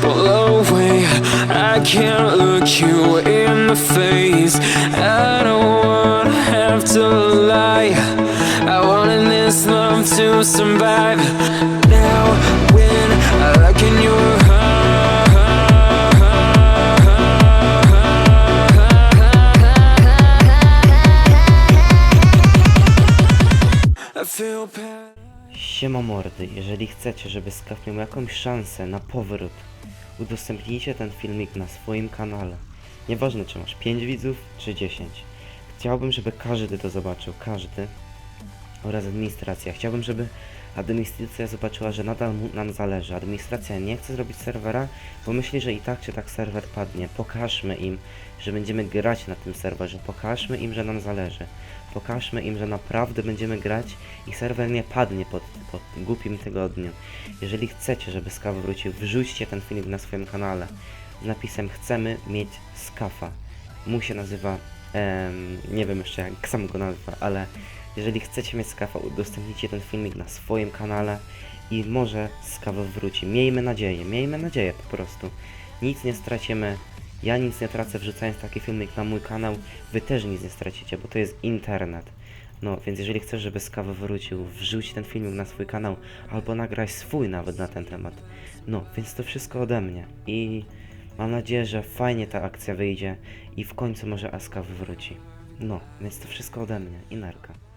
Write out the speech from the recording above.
pull away. I can't look you in the face. I don't wanna have to lie. I wanted this love to survive. Now when I look in your I feel bad. Siema mordy, jeżeli chcecie, żeby Skaw miał jakąś szansę na powrót, udostępnijcie ten filmik na swoim kanale. Nieważne czy masz 5 widzów, czy 10. Chciałbym, żeby każdy to zobaczył, każdy. Oraz administracja. Chciałbym, żeby administracja zobaczyła, że nadal nam zależy. Administracja nie chce zrobić serwera, bo myśli, że i tak czy tak serwer padnie. Pokażmy im, że będziemy grać na tym serwerze. Pokażmy im, że nam zależy. Pokażmy im, że naprawdę będziemy grać i serwer nie padnie pod, pod głupim tygodniu. Jeżeli chcecie, żeby Skaw wrócił, wrzućcie ten filmik na swoim kanale z napisem chcemy mieć Skafa. Mu się nazywa, em, nie wiem jeszcze jak sam go nazwa, ale jeżeli chcecie mieć Skafa, udostępnijcie ten filmik na swoim kanale i może Skaw wróci. Miejmy nadzieję, miejmy nadzieję po prostu. Nic nie stracimy, ja nic nie tracę wrzucając taki filmik na mój kanał, wy też nic nie stracicie, bo to jest internet. No, więc jeżeli chcesz, żeby Skaw wrócił, wrzuć ten filmik na swój kanał, albo nagraj swój nawet na ten temat. No, więc to wszystko ode mnie i mam nadzieję, że fajnie ta akcja wyjdzie i w końcu może Aska wróci. No, więc to wszystko ode mnie i narka.